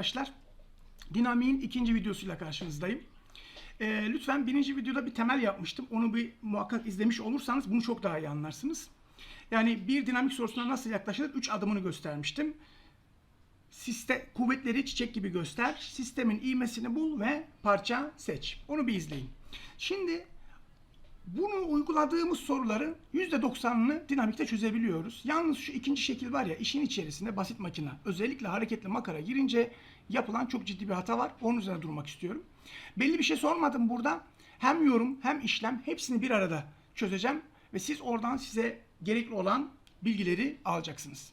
arkadaşlar. Dinamiğin ikinci videosuyla karşınızdayım. Ee, lütfen birinci videoda bir temel yapmıştım. Onu bir muhakkak izlemiş olursanız bunu çok daha iyi anlarsınız. Yani bir dinamik sorusuna nasıl yaklaşılır? Üç adımını göstermiştim. Sistem, kuvvetleri çiçek gibi göster. Sistemin ivmesini bul ve parça seç. Onu bir izleyin. Şimdi bunu uyguladığımız soruların %90'ını dinamikte çözebiliyoruz. Yalnız şu ikinci şekil var ya işin içerisinde basit makine özellikle hareketli makara girince yapılan çok ciddi bir hata var. Onun üzerine durmak istiyorum. Belli bir şey sormadım burada. Hem yorum hem işlem hepsini bir arada çözeceğim ve siz oradan size gerekli olan bilgileri alacaksınız.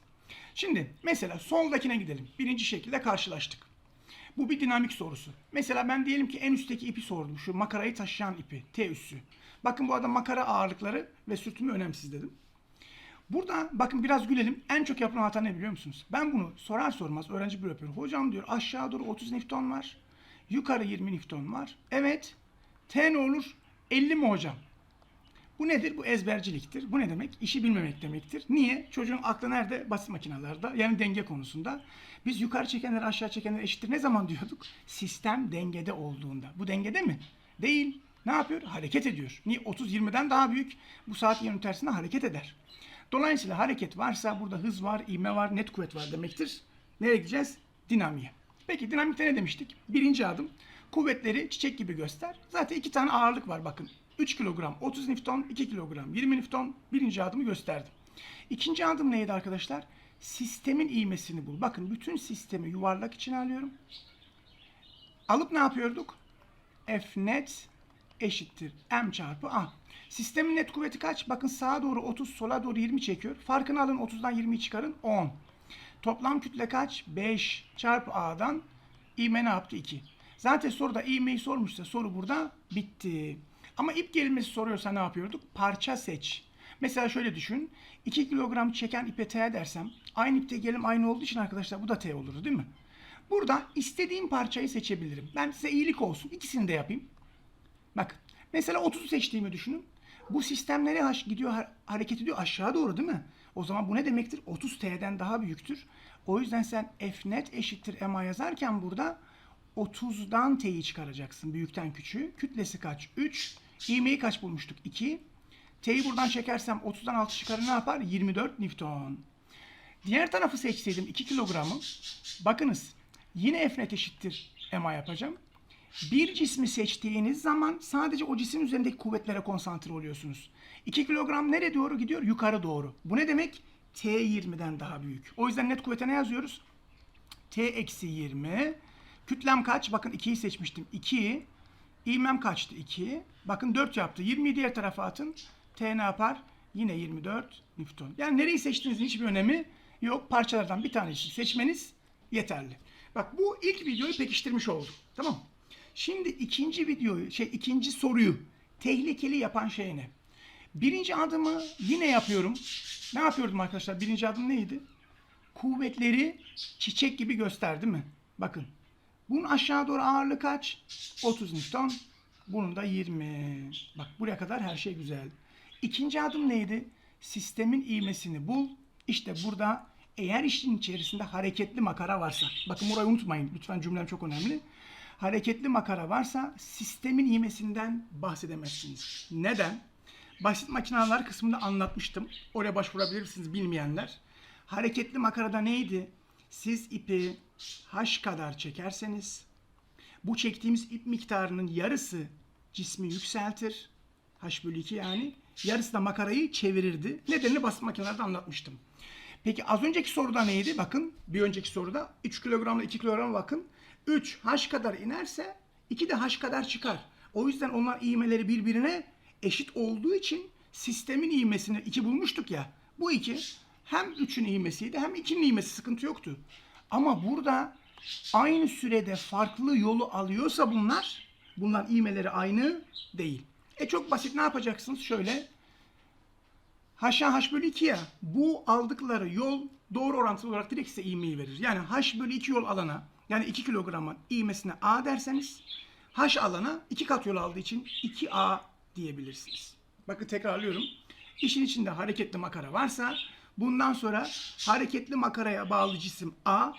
Şimdi mesela soldakine gidelim. Birinci şekilde karşılaştık. Bu bir dinamik sorusu. Mesela ben diyelim ki en üstteki ipi sordum. Şu makarayı taşıyan ipi. T üssü. Bakın bu arada makara ağırlıkları ve sürtünme önemsiz dedim. Burada bakın biraz gülelim. En çok yapılan hata ne biliyor musunuz? Ben bunu sorar sormaz öğrenci bir yapıyor. Hocam diyor aşağı doğru 30 Newton var. Yukarı 20 Newton var. Evet. T ne olur? 50 mi hocam? Bu nedir? Bu ezberciliktir. Bu ne demek? İşi bilmemek demektir. Niye? Çocuğun aklı nerede? Basit makinalarda. Yani denge konusunda. Biz yukarı çekenler aşağı çekenler eşittir. Ne zaman diyorduk? Sistem dengede olduğunda. Bu dengede mi? Değil. Ne yapıyor? Hareket ediyor. Niye? 30-20'den daha büyük. Bu saat yönü tersine hareket eder. Dolayısıyla hareket varsa burada hız var, ivme var, net kuvvet var demektir. Nereye gideceğiz? Dinamiğe. Peki dinamikte ne demiştik? Birinci adım. Kuvvetleri çiçek gibi göster. Zaten iki tane ağırlık var bakın. 3 kilogram 30 Newton, 2 kilogram 20 Newton birinci adımı gösterdim. İkinci adım neydi arkadaşlar? Sistemin ivmesini bul. Bakın bütün sistemi yuvarlak içine alıyorum. Alıp ne yapıyorduk? F net eşittir M çarpı A. Sistemin net kuvveti kaç? Bakın sağa doğru 30, sola doğru 20 çekiyor. Farkını alın 30'dan 20'yi çıkarın 10. Toplam kütle kaç? 5 çarpı A'dan ivme ne yaptı? 2. Zaten soruda ivmeyi sormuşsa soru burada bitti. Ama ip gerilmesi soruyorsa ne yapıyorduk? Parça seç. Mesela şöyle düşün. 2 kilogram çeken ipe T dersem aynı ipte gelim aynı olduğu için arkadaşlar bu da T olur değil mi? Burada istediğim parçayı seçebilirim. Ben size iyilik olsun. ikisini de yapayım. Bak mesela 30'u seçtiğimi düşünün. Bu sistem nereye gidiyor ha- hareket ediyor aşağı doğru değil mi? O zaman bu ne demektir? 30 T'den daha büyüktür. O yüzden sen F net eşittir MA yazarken burada 30'dan T'yi çıkaracaksın büyükten küçüğü. Kütlesi kaç? 3. İğmeyi kaç bulmuştuk? 2. T'yi buradan çekersem 30'dan 6 çıkarır ne yapar? 24 Newton. Diğer tarafı seçseydim 2 kilogramı. Bakınız yine F net eşittir MA yapacağım. Bir cismi seçtiğiniz zaman sadece o cisim üzerindeki kuvvetlere konsantre oluyorsunuz. 2 kilogram nereye doğru gidiyor? Yukarı doğru. Bu ne demek? T 20'den daha büyük. O yüzden net kuvvete ne yazıyoruz? T eksi 20. Kütlem kaç? Bakın 2'yi seçmiştim. 2. İğmem kaçtı? 2. Bakın 4 yaptı. 20'yi diğer tarafa atın. T ne yapar? Yine 24 Newton. Yani nereyi seçtiğinizin hiçbir önemi yok. Parçalardan bir tanesini seçmeniz yeterli. Bak bu ilk videoyu pekiştirmiş olduk. Tamam Şimdi ikinci videoyu, şey ikinci soruyu tehlikeli yapan şey ne? Birinci adımı yine yapıyorum. Ne yapıyordum arkadaşlar? Birinci adım neydi? Kuvvetleri çiçek gibi göster değil mi? Bakın. Bunun aşağı doğru ağırlığı kaç? 30 Newton. Bunun da 20. Bak buraya kadar her şey güzel. İkinci adım neydi? Sistemin ivmesini bul. İşte burada eğer işin içerisinde hareketli makara varsa. Bakın burayı unutmayın. Lütfen cümlem çok önemli. Hareketli makara varsa sistemin ivmesinden bahsedemezsiniz. Neden? Basit makineler kısmında anlatmıştım. Oraya başvurabilirsiniz bilmeyenler. Hareketli makarada neydi? Siz ipi h kadar çekerseniz bu çektiğimiz ip miktarının yarısı cismi yükseltir. H bölü 2 yani. Yarısı da makarayı çevirirdi. Nedenini basit makinelerde anlatmıştım. Peki az önceki soruda neydi? Bakın bir önceki soruda 3 kilogramla 2 kilograma bakın. 3 h kadar inerse 2 de h kadar çıkar. O yüzden onlar iğmeleri birbirine eşit olduğu için sistemin iğmesini 2 bulmuştuk ya. Bu 2 hem 3'ün iğmesiydi hem 2'nin iğmesi sıkıntı yoktu. Ama burada aynı sürede farklı yolu alıyorsa bunlar, bunlar iğmeleri aynı değil. E çok basit ne yapacaksınız? Şöyle H'a H bölü 2 ya. Bu aldıkları yol doğru orantılı olarak direkt size ivmeyi verir. Yani H bölü 2 yol alana yani 2 kilogramın ivmesine A derseniz H alana 2 kat yol aldığı için 2A diyebilirsiniz. Bakın tekrarlıyorum. İşin içinde hareketli makara varsa bundan sonra hareketli makaraya bağlı cisim A,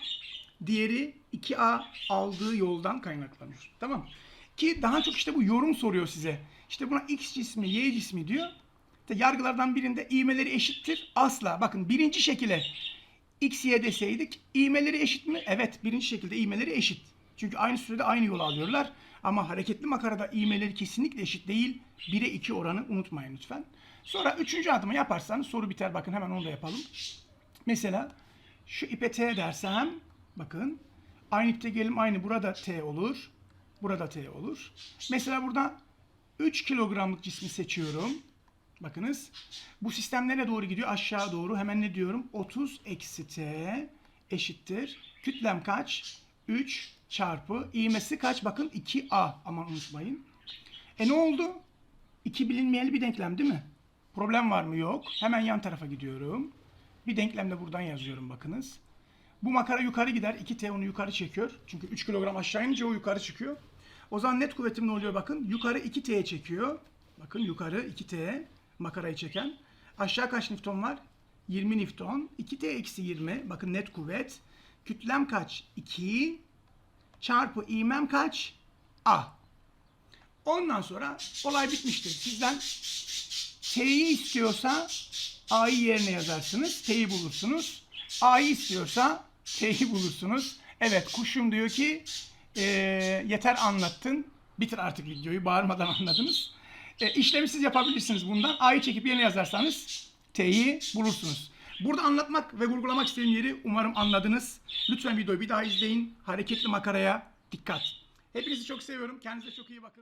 diğeri 2A aldığı yoldan kaynaklanıyor. Tamam. Ki daha çok işte bu yorum soruyor size. İşte buna X cismi, Y cismi diyor. İşte yargılardan birinde ivmeleri eşittir. Asla. Bakın birinci şekilde X, Y deseydik ivmeleri eşit mi? Evet birinci şekilde ivmeleri eşit. Çünkü aynı sürede aynı yolu alıyorlar. Ama hareketli makarada ivmeleri kesinlikle eşit değil. 1'e 2 oranı unutmayın lütfen. Sonra üçüncü adımı yaparsanız soru biter. Bakın hemen onu da yapalım. Mesela şu ipe T dersem bakın aynı ipte gelelim aynı burada T olur. Burada T olur. Mesela burada 3 kilogramlık cismi seçiyorum. Bakınız. Bu sistem nereye doğru gidiyor? Aşağı doğru. Hemen ne diyorum? 30 eksi T eşittir. Kütlem kaç? 3 çarpı. İğmesi kaç? Bakın 2A. Aman unutmayın. E ne oldu? İki bilinmeyeli bir denklem değil mi? Problem var mı? Yok. Hemen yan tarafa gidiyorum. Bir denklem de buradan yazıyorum bakınız. Bu makara yukarı gider. 2T onu yukarı çekiyor. Çünkü 3 kilogram aşağı inince o yukarı çıkıyor. O zaman net kuvvetim ne oluyor bakın. Yukarı 2T'ye çekiyor. Bakın yukarı 2T makarayı çeken. Aşağı kaç Newton var? 20 Newton. 2T eksi 20. Bakın net kuvvet. Kütlem kaç? 2 çarpı ivmem kaç? A. Ondan sonra olay bitmiştir. Sizden T'yi istiyorsa A'yı yerine yazarsınız. T'yi bulursunuz. A'yı istiyorsa T'yi bulursunuz. Evet kuşum diyor ki "Ee, yeter anlattın. Bitir artık videoyu. Bağırmadan anladınız. E, işlemi siz yapabilirsiniz bundan. A'yı çekip yerine yazarsanız T'yi bulursunuz. Burada anlatmak ve vurgulamak istediğim yeri umarım anladınız. Lütfen videoyu bir daha izleyin. Hareketli makaraya dikkat. Hepinizi çok seviyorum. Kendinize çok iyi bakın.